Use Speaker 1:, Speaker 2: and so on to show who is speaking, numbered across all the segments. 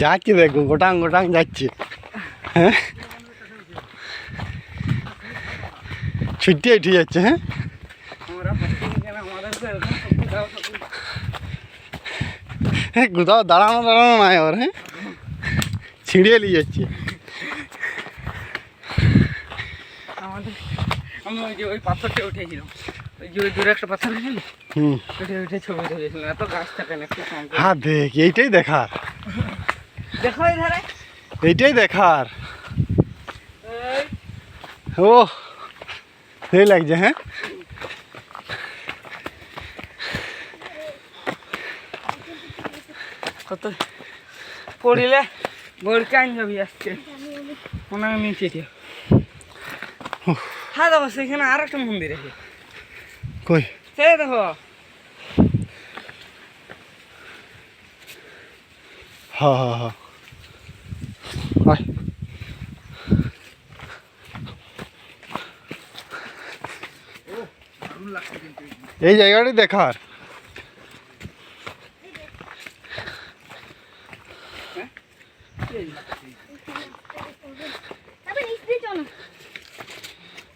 Speaker 1: যাচ্ছে দেখো গোটাং গোটাং যাচ্ছে। হ্যাঁ? ছুটে উঠে যাচ্ছে হ্যাঁ? হ্যাঁ কোথাও দাঁড়ানো দাঁড়ানো নাই ওর হ্যাঁ? ছিঁড়িয়ে নিয়ে যাচ্ছে।
Speaker 2: আমাদের আমি ওই যে ওই পাথরটা উঠেছিলাম। করে।
Speaker 1: হ্যাঁ দেখ এইটাই দেখার
Speaker 2: দেখো ধারে
Speaker 1: এইটাই দেখার। ও সেই লাগছে হ্যাঁ?
Speaker 2: কত পড়িলে আন যাবি আসছে মনে নিচে দিয়ে হ্যাঁ দেখো সেখানে আর একটা মন্দির আছে।
Speaker 1: কই?
Speaker 2: সে দেখো।
Speaker 1: হ্যাঁ হ্যাঁ হ্যাঁ আয়। এই জায়গাটাই দেখার।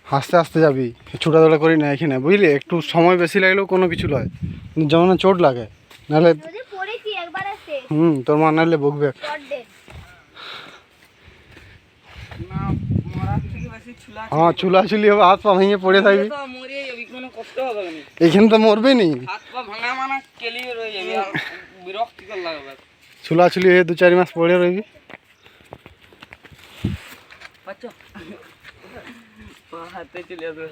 Speaker 1: আস্তে আস্তে যাবি। ছোটাদোড়া করি না এখানে বুঝলি? একটু সময় বেশি লাগলেও কোনো কিছু নয় যেমন চোট লাগে নাহলে হুম তোর মা নাহলে বকবে
Speaker 3: চটে
Speaker 2: না মরার থেকে বেশি ছুলা
Speaker 1: হ্যাঁ চুলাচুলি হবে হাত পা ভেঙে পড়ে থাকবি
Speaker 2: তো মরে যাবি কোনো কষ্ট হবে না
Speaker 1: এখানে তো মরবে নি
Speaker 2: হাত পা ভাঙা মানা কেলিয়ে রয়ে যাবি আর বিরক্তিকর লাগবে
Speaker 1: চুলাচুলি হয়ে দু চার মাস পড়ে রইবি
Speaker 2: পাচ্ছ হাতে চলে আসবে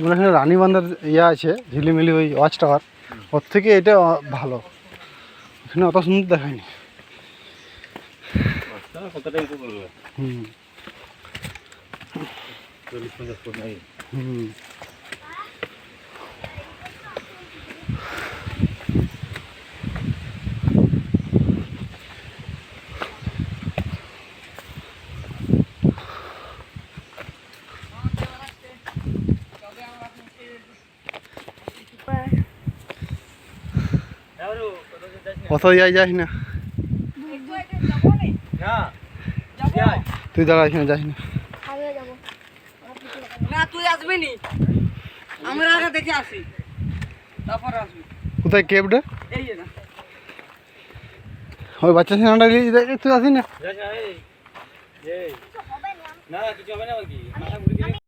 Speaker 1: মানে এখানে রানীবান্ধার ইয়ে আছে, ঝিলিমিলি ওই ওয়াচ টাওয়ার ওর থেকে এটা ভালো। এখানে অত সুন্দর দেখায়নি। হুম। হুম। অত যাই যাস না। তুই দাঁড়া এখানে যাস না।
Speaker 2: না তুই আসবি নি। আমরা আগে দেখে আসি। তারপর আসবি।
Speaker 1: কোথায় কেবটা
Speaker 2: এই না।
Speaker 1: ওই বাচ্চা সিনেমাটা তুই আসি না?
Speaker 3: হবে না
Speaker 2: না কিছু হবে না কি